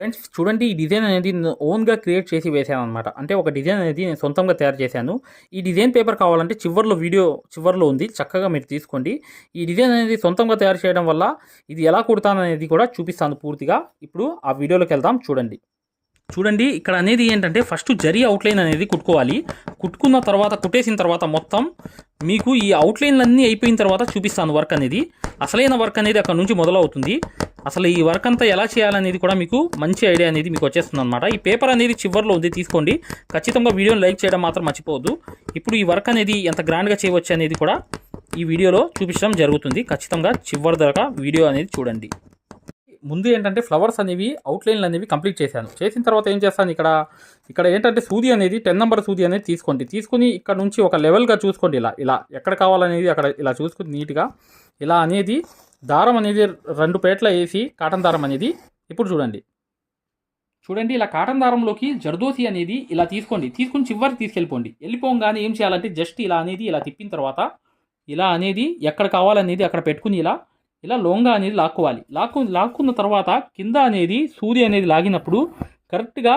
Friends చూడండి ఈ design అనేది నేను ఓన్గా క్రియేట్ చేసి వేసాను అనమాట అంటే ఒక డిజైన్ అనేది నేను సొంతంగా తయారు చేశాను. ఈ డిజైన్ పేపర్ కావాలంటే చివర్లో వీడియో చివర్లో ఉంది. చక్కగా మీరు తీసుకోండి. ఈ డిజైన్ అనేది సొంతంగా తయారు చేయడం వల్ల ఇది ఎలా కుడతాను అనేది కూడా చూపిస్తాను పూర్తిగా. ఇప్పుడు ఆ వీడియోలోకి వెళ్దాం చూడండి. చూడండి ఇక్కడ అనేది ఏంటంటే ఫస్ట్ జరీ అవుట్లైన్ అనేది కుట్టుకోవాలి. కుట్టుకున్న తర్వాత కుట్టేసిన తర్వాత మొత్తం మీకు ఈ అవుట్లైన్లన్నీ అయిపోయిన తర్వాత చూపిస్తాను వర్క్ అనేది. అసలైన వర్క్ అనేది అక్కడ నుంచి మొదలవుతుంది. అసలు ఈ వర్క్ అంతా ఎలా చేయాలనేది కూడా మీకు మంచి ఐడియా అనేది మీకు వచ్చేస్తుంది అనమాట ఈ పేపర్ అనేది చివర్లో ఉంది తీసుకోండి. ఖచ్చితంగా వీడియోని లైక్ చేయడం మాత్రం మర్చిపోవద్దు. ఇప్పుడు ఈ వర్క్ అనేది ఎంత గ్రాండ్గా చేయవచ్చు అనేది కూడా ఈ వీడియోలో చూపించడం జరుగుతుంది. ఖచ్చితంగా చివరి దాకా వీడియో అనేది చూడండి. ముందు ఏంటంటే ఫ్లవర్స్ అనేవి అవుట్లైన్లు అనేవి కంప్లీట్ చేశాను. చేసిన తర్వాత ఏం చేస్తాను ఇక్కడ? ఇక్కడ ఏంటంటే సూది అనేది టెన్ నెంబర్ సూది అనేది తీసుకోండి. తీసుకుని ఇక్కడ నుంచి ఒక లెవెల్గా చూసుకోండి ఇలా ఇలా ఎక్కడ కావాలనేది అక్కడ ఇలా చూసుకుని నీట్గా ఇలా అనేది దారం అనేది రెండు పేట్ల వేసి కాటన్ దారం అనేది ఇప్పుడు చూడండి. చూడండి ఇలా కాటన్ దారంలోకి జర్దోసి అనేది ఇలా తీసుకోండి. తీసుకుని చివరికి తీసుకెళ్ళిపోండి. వెళ్ళిపోగానే ఏం చేయాలంటే జస్ట్ ఇలా అనేది ఇలా తిప్పిన తర్వాత ఇలా అనేది ఎక్కడ కావాలనేది అక్కడ పెట్టుకుని ఇలా ఇలా లోంగా అనేది లాక్కోవాలి. లాక్కు లాక్కున్న తర్వాత కింద అనేది సూది అనేది లాగినప్పుడు కరెక్ట్గా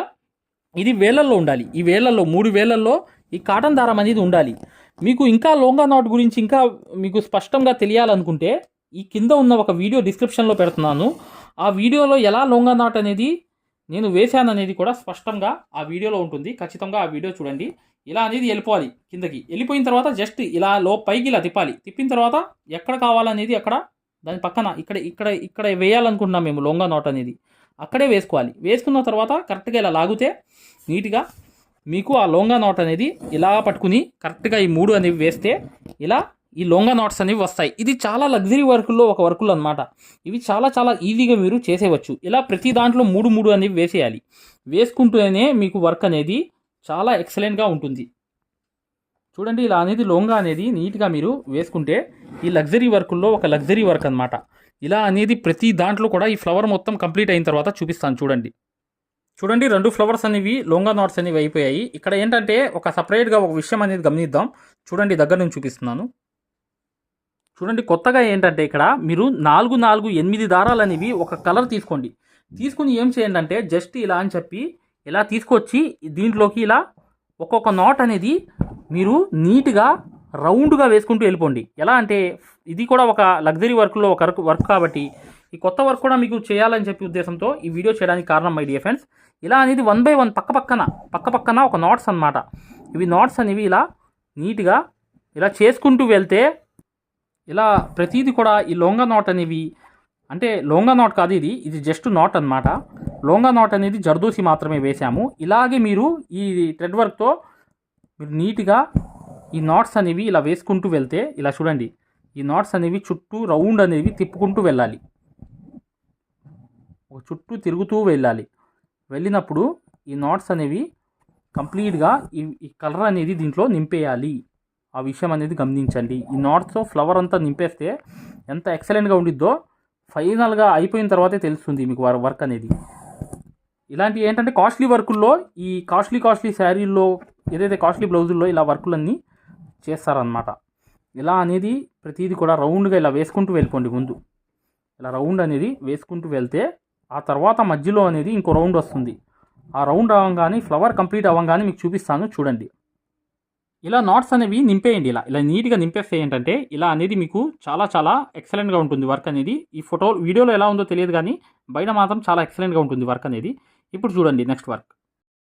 ఇది వేలల్లో ఉండాలి. ఈ వేలల్లో మూడు వేలల్లో ఈ కాటన్ దారం అనేది ఉండాలి. మీకు ఇంకా లోంగా నాట్ గురించి ఇంకా మీకు స్పష్టంగా తెలియాలనుకుంటే ఈ కింద ఉన్న ఒక వీడియో డిస్క్రిప్షన్లో పెడుతున్నాను. ఆ వీడియోలో ఎలా లోంగా నాట్ అనేది నేను వేశాను అనేది కూడా స్పష్టంగా ఆ వీడియోలో ఉంటుంది. ఖచ్చితంగా ఆ వీడియో చూడండి. ఇలా అనేది వెళ్ళిపోవాలి కిందకి. వెళ్ళిపోయిన తర్వాత జస్ట్ ఇలా లో పైకి ఇలా తిప్పాలి. తిప్పిన తర్వాత ఎక్కడ కావాలనేది అక్కడ దాని పక్కన ఇక్కడ ఇక్కడ ఇక్కడ వేయాలనుకుంటున్నాం మేము లొంగా నాట్ అనేది అక్కడే వేసుకోవాలి. వేసుకున్న తర్వాత కరెక్ట్గా ఇలా లాగితే నీట్గా మీకు ఆ లొంగా నాట్ అనేది ఇలా పట్టుకుని కరెక్ట్గా ఈ మూడు అనేవి వేస్తే ఇలా ఈ లొంగా నాట్స్ అనేవి వస్తాయి. ఇది చాలా లగ్జరీ వర్కుల్లో ఒక వర్కులు అనమాట ఇవి చాలా చాలా ఈజీగా మీరు చేసేవచ్చు. ఇలా ప్రతి దాంట్లో మూడు మూడు అనేవి వేసేయాలి. వేసుకుంటూనే మీకు వర్క్ అనేది చాలా ఎక్సలెంట్గా ఉంటుంది. చూడండి ఇలా అనేది లోంగా అనేది నీట్గా మీరు వేసుకుంటే ఈ లగ్జరీ వర్కుల్లో ఒక లగ్జరీ వర్క్ అనమాట ఇలా అనేది ప్రతి దాంట్లో కూడా ఈ ఫ్లవర్ మొత్తం కంప్లీట్ అయిన తర్వాత చూపిస్తాను చూడండి. చూడండి రెండు ఫ్లవర్స్ అనేవి లోంగా నాట్స్ అనేవి అయిపోయాయి. ఇక్కడ ఏంటంటే ఒక సపరేట్గా ఒక విషయం అనేది గమనిద్దాం. చూడండి దగ్గర నుంచి చూపిస్తున్నాను. చూడండి కొత్తగా ఏంటంటే ఇక్కడ మీరు నాలుగు నాలుగు ఎనిమిది దారాలు అనేవి ఒక కలర్ తీసుకోండి. తీసుకుని ఏం చేయండి అంటే జస్ట్ ఇలా అని చెప్పి ఇలా తీసుకొచ్చి దీంట్లోకి ఇలా ఒక్కొక్క నాట్ అనేది మీరు నీట్గా రౌండ్గా వేసుకుంటూ వెళ్ళిపోండి. ఎలా అంటే ఇది కూడా ఒక లగ్జరీ వర్క్లో ఒక వర్క్ వర్క్ కాబట్టి ఈ కొత్త వర్క్ కూడా మీకు చేయాలని చెప్పి ఉద్దేశంతో ఈ వీడియో చేయడానికి కారణం మై డియర్ ఫ్రెండ్స్ ఇలా అనేది వన్ బై వన్ పక్క పక్కన పక్క పక్కన ఒక నాట్స్ అనమాట ఇవి నాట్స్ అనేవి ఇలా నీట్గా ఇలా చేసుకుంటూ వెళ్తే ఇలా ప్రతిదీ కూడా ఈ లోంగా నాట్ అనేవి అంటే లోంగా నాట్ కాదు ఇది ఇది జస్ట్ నాట్ అనమాట లోంగా నాట్ అనేది జర్దోసి మాత్రమే వేసాము ఇలాగే మీరు ఈ థ్రెడ్ వర్క్తో మీరు నీట్గా ఈ నాట్స్ అనేవి ఇలా వేసుకుంటూ వెళ్తే ఇలా చూడండి. ఈ నాట్స్ అనేవి చుట్టూ రౌండ్ అనేవి తిప్పుకుంటూ వెళ్ళాలి. ఒక చుట్టూ తిరుగుతూ వెళ్ళాలి. వెళ్ళినప్పుడు ఈ నాట్స్ అనేవి కంప్లీట్గా ఈ ఈ కలర్ అనేది దీంట్లో నింపేయాలి. ఆ విషయం అనేది గమనించండి. ఈ నాట్స్తో ఫ్లవర్ అంతా నింపేస్తే ఎంత ఎక్సలెంట్గా ఉండిద్దో ఫైనల్గా అయిపోయిన తర్వాతే తెలుస్తుంది మీకు వర్క్ అనేది. ఇలాంటి ఏంటంటే కాస్ట్లీ వర్కుల్లో ఈ కాస్ట్లీ కాస్ట్లీ శారీల్లో ఏదైతే కాస్ట్లీ బ్లౌజుల్లో ఇలా వర్కులన్నీ చేస్తారనమాట ఇలా అనేది ప్రతిదీ కూడా రౌండ్గా ఇలా వేసుకుంటూ వెళ్ళిపోండి ముందు. ఇలా రౌండ్ అనేది వేసుకుంటూ వెళ్తే ఆ తర్వాత మధ్యలో అనేది ఇంకో రౌండ్ వస్తుంది. ఆ రౌండ్ అవ్వగానే ఫ్లవర్ కంప్లీట్ అవ్వగానే మీకు చూపిస్తాను చూడండి. ఇలా నాట్స్ అనేవి నింపేయండి ఇలా. ఇలా నీట్గా నింపేస్తే ఏంటంటే ఇలా అనేది మీకు చాలా చాలా ఎక్సలెంట్గా ఉంటుంది వర్క్ అనేది. ఈ ఫోటో వీడియోలో ఎలా ఉందో తెలియదు కానీ బయట మాత్రం చాలా ఎక్సలెంట్గా ఉంటుంది వర్క్ అనేది. ఇప్పుడు చూడండి నెక్స్ట్ వర్క్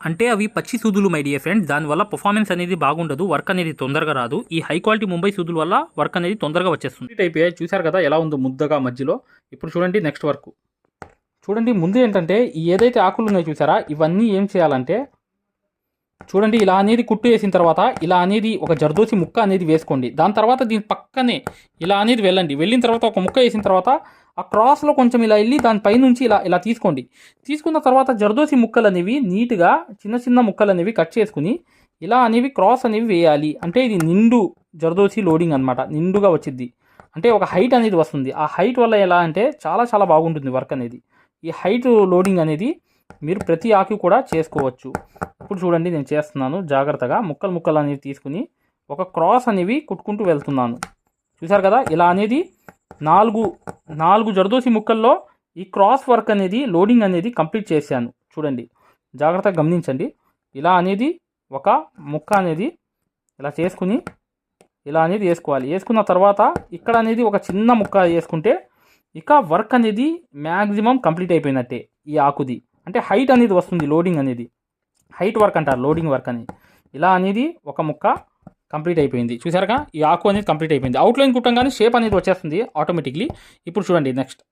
అంటే అవి పచ్చి సూదులు మై డియర్ ఫ్రెండ్స్ దానివల్ల పర్ఫార్మెన్స్ అనేది బాగుండదు వర్క్ అనేది తొందరగా రాదు. ఈ హై క్వాలిటీ ముంబై సూదుల వల్ల వర్క్ అనేది తొందరగా వచ్చేస్తుంది. టైప్ చూసారు చూశారు కదా ఎలా ఉందో ముద్దగా మధ్యలో. ఇప్పుడు చూడండి నెక్స్ట్ వర్క్ చూడండి ముందు ఏంటంటే ఏదైతే ఆకులు ఉన్నాయో చూసారా? ఇవన్నీ ఏం చేయాలంటే చూడండి ఇలా అనేది కుట్టు వేసిన తర్వాత ఇలా అనేది ఒక జర్దోసి ముక్క అనేది వేసుకోండి. దాని తర్వాత దీని పక్కనే ఇలా అనేది వెళ్ళండి. వెళ్ళిన తర్వాత ఒక ముక్క వేసిన తర్వాత ఆ క్రాస్లో కొంచెం ఇలా వెళ్ళి దానిపైనుంచి ఇలా ఇలా తీసుకోండి. తీసుకున్న తర్వాత జర్దోసి ముక్కలు అనేవి నీట్గా చిన్న చిన్న ముక్కలు అనేవి కట్ చేసుకుని ఇలా అనేవి క్రాస్ అనేవి వేయాలి. అంటే ఇది నిండు జర్దోసి లోడింగ్ అనమాట నిండుగా వచ్చింది అంటే ఒక హైట్ అనేది వస్తుంది. ఆ హైట్ వల్ల ఎలా అంటే చాలా చాలా బాగుంటుంది వర్క్ అనేది. ఈ హైట్ లోడింగ్ అనేది మీరు ప్రతి ఆకు కూడా చేసుకోవచ్చు. ఇప్పుడు చూడండి నేను చేస్తున్నాను. జాగ్రత్తగా ముక్కలు ముక్కలు అనేవి తీసుకుని ఒక క్రాస్ అనేవి కుట్టుకుంటూ వెళ్తున్నాను. చూసారు కదా ఇలా అనేది నాలుగు నాలుగు జరదోసి ముక్కల్లో ఈ క్రాస్ వర్క్ అనేది లోడింగ్ అనేది కంప్లీట్ చేశాను. చూడండి జాగ్రత్తగా గమనించండి. ఇలా అనేది ఒక ముక్క అనేది ఇలా చేసుకుని ఇలా అనేది వేసుకోవాలి. వేసుకున్న తర్వాత ఇక్కడ అనేది ఒక చిన్న ముక్క వేసుకుంటే ఇక వర్క్ అనేది మ్యాక్సిమం కంప్లీట్ అయిపోయినట్టే ఈ ఆకుది. అంటే హైట్ అనేది వస్తుంది లోడింగ్ అనేది. హైట్ వర్క్ అంటారు లోడింగ్ వర్క్ అని. ఇలా అనేది ఒక ముక్క కంప్లీట్ అయిపోయింది. చూసారుగా? ఈ ఆకు అనేది కంప్లీట్ అయిపోయింది. అవుట్లైన్ కుట్టంగానే షేప్ అనేది వచ్చేస్తుంది ఆటోమేటిక్లీ ఇప్పుడు చూడండి నెక్స్ట్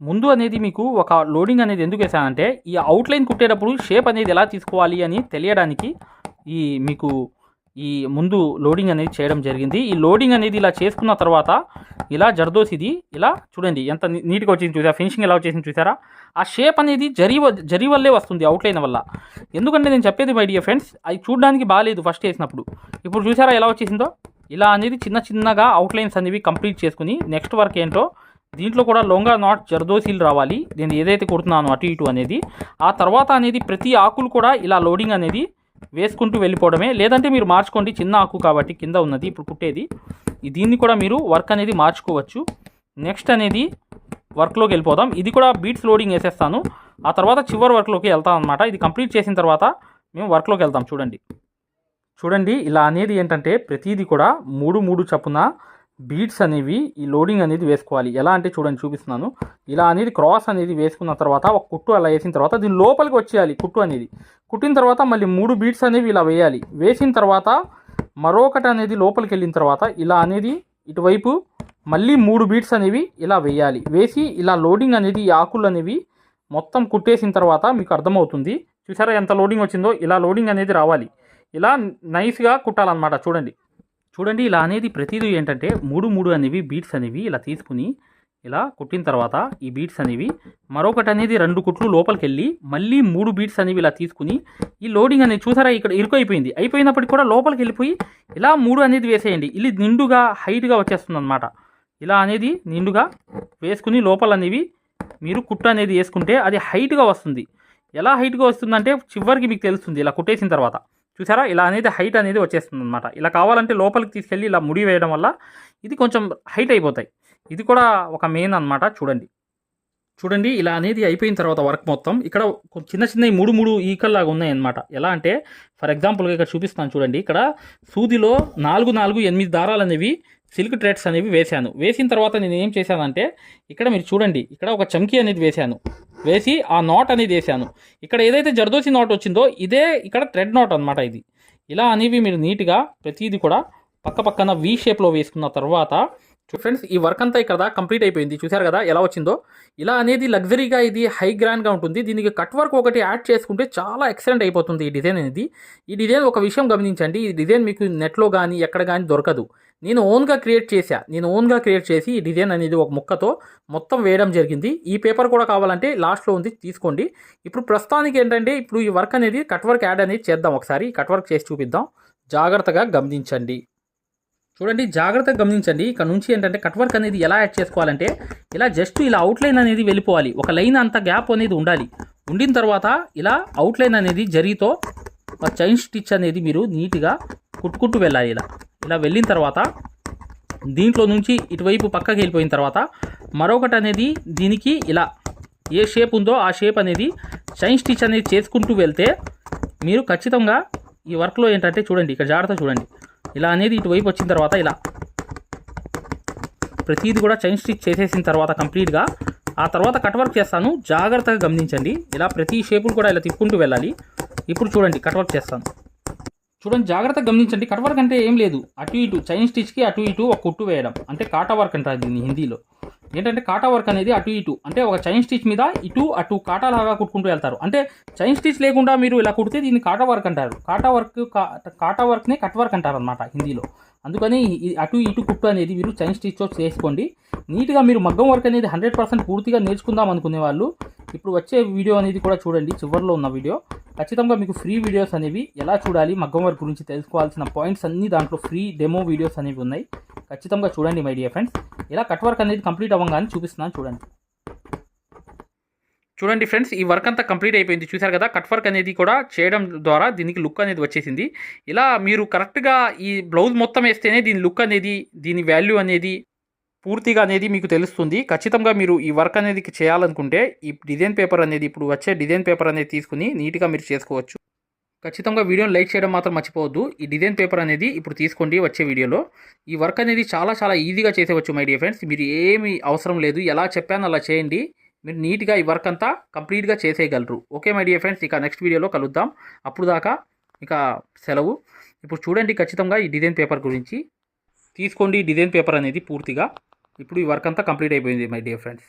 ముందు అనేది మీకు ఒక లోడింగ్ అనేది ఎందుకు వేసానంటే ఈ అవుట్లైన్ కుట్టేటప్పుడు షేప్ అనేది ఎలా తీసుకోవాలి అని తెలియడానికి ఈ మీకు ఈ ముందు లోడింగ్ అనేది చేయడం జరిగింది. ఈ లోడింగ్ అనేది ఇలా చేసుకున్న తర్వాత ఇలా జర్దోసిది. ఇలా చూడండి ఎంత నీట్గా వచ్చింది చూసారా? ఫినిషింగ్ ఎలా వచ్చేసింది చూసారా? ఆ షేప్ అనేది జరి జరి వల్లే వస్తుంది అవుట్లైన్ వల్ల. ఎందుకంటే నేను చెప్పేది మై డియర్ ఫ్రెండ్స్ అది చూడడానికి బాగాలేదు ఫస్ట్ వేసినప్పుడు ఇప్పుడు చూసారా ఎలా వచ్చేసిందో? ఇలా అనేది చిన్న చిన్నగా అవుట్లైన్స్ అనేవి కంప్లీట్ చేసుకుని నెక్స్ట్ వర్క్ ఏంటో దీంట్లో కూడా లొంగా నాట్ జర్దోసీలు రావాలి. నేను ఏదైతే కొడుతున్నానో అటు ఇటు అనేది. ఆ తర్వాత అనేది ప్రతి ఆకులు కూడా ఇలా లోడింగ్ అనేది వేసుకుంటూ వెళ్ళిపోవడమే. లేదంటే మీరు మార్చుకోండి. చిన్న ఆకు కాబట్టి కింద ఉన్నది. ఇప్పుడు కుట్టేది. దీన్ని కూడా మీరు వర్క్ అనేది మార్చుకోవచ్చు. నెక్స్ట్ అనేది వర్క్లోకి వెళ్ళిపోదాం. ఇది కూడా బీట్స్ లోడింగ్ వేసేస్తాను. ఆ తర్వాత చివరి వర్క్లోకి వెళ్తాం అనమాట ఇది కంప్లీట్ చేసిన తర్వాత మేము వర్క్లోకి వెళ్తాం. చూడండి. చూడండి. ఇలా అనేది ఏంటంటే ప్రతిదీ కూడా మూడు మూడు చప్పున బీడ్స్ అనేవి ఈ లోడింగ్ అనేది వేసుకోవాలి. ఎలా అంటే చూడండి చూపిస్తున్నాను. ఇలా అనేది క్రాస్ అనేది వేసుకున్న తర్వాత ఒక కుట్టు అలా వేసిన తర్వాత దీని లోపలికి వచ్చేయాలి కుట్టు అనేది. కుట్టిన తర్వాత మళ్ళీ మూడు బీడ్స్ అనేవి ఇలా వేయాలి. వేసిన తర్వాత మరొకటి అనేది లోపలికి వెళ్ళిన తర్వాత ఇలా అనేది ఇటువైపు మళ్ళీ మూడు బీట్స్ అనేవి ఇలా వేయాలి. వేసి ఇలా లోడింగ్ అనేది ఈ ఆకులు అనేవి మొత్తం కుట్టేసిన తర్వాత మీకు అర్థమవుతుంది. చూసారా ఎంత లోడింగ్ వచ్చిందో? ఇలా లోడింగ్ అనేది రావాలి. ఇలా నైస్గా కుట్టాలన్నమాట. చూడండి. చూడండి ఇలా అనేది ప్రతిదీ ఏంటంటే మూడు మూడు అనేవి బీట్స్ అనేవి ఇలా తీసుకుని ఇలా కుట్టిన తర్వాత ఈ బీట్స్ అనేవి మరొకటి అనేది రెండు కుట్లు లోపలికి వెళ్ళి మళ్ళీ మూడు బీట్స్ అనేవి ఇలా తీసుకుని ఈ లోడింగ్ అనేది చూసారా ఇక్కడ ఇరుకు అయిపోయింది. అయిపోయినప్పటికీ కూడా లోపలికి వెళ్ళిపోయి ఇలా మూడు అనేది వేసేయండి. ఇది నిండుగా హైట్గా వచ్చేస్తుంది అనమాట ఇలా అనేది నిండుగా వేసుకుని లోపల అనేవి మీరు కుట్టు అనేది వేసుకుంటే అది హైట్గా వస్తుంది. ఎలా హైట్గా వస్తుందంటే చివరికి మీకు తెలుస్తుంది. ఇలా కుట్టేసిన తర్వాత. చూసారా? ఇలా అనేది హైట్ అనేది వచ్చేస్తుంది అనమాట ఇలా కావాలంటే లోపలికి తీసుకెళ్ళి ఇలా ముడి వేయడం వల్ల ఇది కొంచెం హైట్ అయిపోతాయి. ఇది కూడా ఒక మెయిన్ అన్నమాట. చూడండి. చూడండి ఇలా అనేది అయిపోయిన తర్వాత వర్క్ మొత్తం. ఇక్కడ చిన్న చిన్న మూడు మూడు ఈకల్లాగా ఉన్నాయన్నమాట. ఎలా అంటే ఫర్ ఎగ్జాంపుల్గా ఇక్కడ చూపిస్తాను చూడండి. ఇక్కడ సూదిలో నాలుగు నాలుగు ఎనిమిది దారాలు అనేవి సిల్క్ ట్రేడ్స్ అనేవి వేశాను. వేసిన తర్వాత నేను ఏం చేశానంటే ఇక్కడ మీరు చూడండి ఇక్కడ ఒక చమ్కీ అనేది వేశాను. వేసి ఆ నాట్ అనేది వేసాను ఇక్కడ ఏదైతే జర్దోసి నాట్ వచ్చిందో ఇదే ఇక్కడ థ్రెడ్ నాట్ అనమాట ఇది. ఇలా అనేవి మీరు నీట్గా ప్రతిదీ కూడా పక్క పక్కన వి షేప్లో వేసుకున్న తర్వాత ఫ్రెండ్స్ ఈ వర్క్ అంతా ఇక్కడ కంప్లీట్ అయిపోయింది. చూసారు కదా ఎలా వచ్చిందో? ఇలా అనేది లగ్జరీగా ఇది హై గ్రాండ్గా ఉంటుంది. దీనికి కట్ వర్క్ ఒకటి యాడ్ చేసుకుంటే చాలా ఎక్సలెంట్ అయిపోతుంది ఈ డిజైన్ అనేది. ఈ డిజైన్ ఒక విషయం గమనించండి. ఈ డిజైన్ మీకు నెట్లో కానీ ఎక్కడ కానీ దొరకదు. నేను ఓన్గా క్రియేట్ చేశా. నేను ఓన్గా క్రియేట్ చేసి ఈ డిజైన్ అనేది ఒక ముక్కతో మొత్తం వేయడం జరిగింది. ఈ పేపర్ కూడా కావాలంటే లాస్ట్లో ఉంది తీసుకోండి. ఇప్పుడు ప్రస్తుతానికి ఏంటంటే ఇప్పుడు ఈ వర్క్ అనేది కట్ వర్క్ యాడ్ అనేది చేద్దాం ఒకసారి. కట్ వర్క్ చేసి చూపిద్దాం. జాగ్రత్తగా గమనించండి. చూడండి జాగ్రత్తగా గమనించండి. ఇక్కడ నుంచి ఏంటంటే కట్ వర్క్ అనేది ఎలా యాడ్ చేసుకోవాలంటే ఇలా జస్ట్ ఇలా అవుట్లైన్ అనేది వెళ్ళిపోవాలి. ఒక లైన్ అంత గ్యాప్ అనేది ఉండాలి. ఉండిన తర్వాత ఇలా అవుట్లైన్ అనేది జరిగితో ఒక చైన్ స్టిచ్ అనేది మీరు నీట్గా కుట్టుకుంటూ వెళ్ళాలి ఇలా. ఇలా వెళ్ళిన తర్వాత దీంట్లో నుంచి ఇటువైపు పక్కకి వెళ్ళిపోయిన తర్వాత మరొకటి అనేది దీనికి ఇలా ఏ షేప్ ఉందో ఆ షేప్ అనేది చైన్ స్టిచ్ అనేది చేసుకుంటూ వెళ్తే మీరు ఖచ్చితంగా ఈ వర్క్లో ఏంటంటే చూడండి ఇక్కడ జాగ్రత్త చూడండి. ఇలా అనేది ఇటువైపు వచ్చిన తర్వాత ఇలా. ప్రతిదీ కూడా చైన్ స్టిచ్ చేసేసిన తర్వాత కంప్లీట్గా. ఆ తర్వాత కట్ వర్క్ చేస్తాను. జాగ్రత్తగా గమనించండి. ఇలా ప్రతి షేపులు కూడా ఇలా తిప్పుకుంటూ వెళ్ళాలి. ఇప్పుడు చూడండి కట్ వర్క్ చేస్తాను. చూడండి జాగ్రత్తగా గమనించండి. కట్ వర్క్ అంటే ఏం లేదు. అటు ఇటు చైన్ స్టిచ్కి అటు ఇటు ఒక కుట్టు వేయడం. అంటే కాటా వర్క్ అంటారు దీన్ని హిందీలో. ఏంటంటే కాటా వర్క్ అనేది అటు ఇటు. అంటే ఒక చైన్ స్టిచ్ మీద ఇటు అటు కాటా లాగా కుట్టుకుంటూ వెళ్తారు. అంటే చైన్ స్టిచ్ లేకుండా మీరు ఇలా కుడితే దీన్ని కాటా వర్క్ అంటారు. కాటా వర్క్ కాటా వర్క్ని కట్ వర్క్ అంటారు అనమాట హిందీలో. అందుకని అటు ఇటు కుట్టు అనేది మీరు చైన్ స్టిచ్తో చేసుకోండి. నీట్గా మీరు మగ్గం వర్క్ అనేది హండ్రెడ్ పర్సెంట్ పూర్తిగా నేర్చుకుందాం అనుకునే వాళ్ళు ఇప్పుడు వచ్చే వీడియో అనేది కూడా చూడండి చివరిలో ఉన్న వీడియో. ఖచ్చితంగా మీకు ఫ్రీ వీడియోస్ అనేవి ఎలా చూడాలి మగ్గం వర్క్ గురించి తెలుసుకోవాల్సిన పాయింట్స్ అన్నీ దాంట్లో ఫ్రీ డెమో వీడియోస్ అనేవి ఉన్నాయి. ఖచ్చితంగా చూడండి మై డియర్ ఫ్రెండ్స్. ఇలా కట్ వర్క్ అనేది కంప్లీట్ అవ్వగానే చూపిస్తున్నాను చూడండి. చూడండి ఫ్రెండ్స్ ఈ వర్క్ అంతా కంప్లీట్ అయిపోయింది. చూసారు కదా కట్ వర్క్ అనేది కూడా చేయడం ద్వారా దీనికి లుక్ అనేది వచ్చేసింది. ఇలా మీరు కరెక్ట్గా ఈ బ్లౌజ్ మొత్తం వేస్తేనే దీని లుక్ అనేది దీని వాల్యూ అనేది పూర్తిగా అనేది మీకు తెలుస్తుంది. ఖచ్చితంగా మీరు ఈ వర్క్ అనేది చేయాలనుకుంటే ఈ డిజైన్ పేపర్ అనేది ఇప్పుడు వచ్చే డిజైన్ పేపర్ అనేది తీసుకుని నీట్గా మీరు చేసుకోవచ్చు. ఖచ్చితంగా వీడియోని లైక్ చేయడం మాత్రం మర్చిపోవద్దు. ఈ డిజైన్ పేపర్ అనేది ఇప్పుడు తీసుకోండి వచ్చే వీడియోలో. ఈ వర్క్ అనేది చాలా చాలా ఈజీగా చేసేవచ్చు మై డియర్ ఫ్రెండ్స్. మీరు ఏమి అవసరం లేదు. ఎలా చెప్పాను అలా చేయండి. మీరు నీట్గా ఈ వర్క్ అంతా కంప్లీట్గా చేసేయగలరు. Okay my dear friends. ఇక నెక్స్ట్ వీడియోలో కలుద్దాం. అప్పుడు దాకా ఇక సెలవు. ఇప్పుడు చూడండి ఖచ్చితంగా ఈ డిజైన్ పేపర్ గురించి. తీసుకోండి ఈ డిజైన్ పేపర్ అనేది పూర్తిగా. ఇప్పుడు ఈ వర్క్ అంతా కంప్లీట్ అయిపోయింది my dear friends.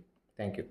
Thank you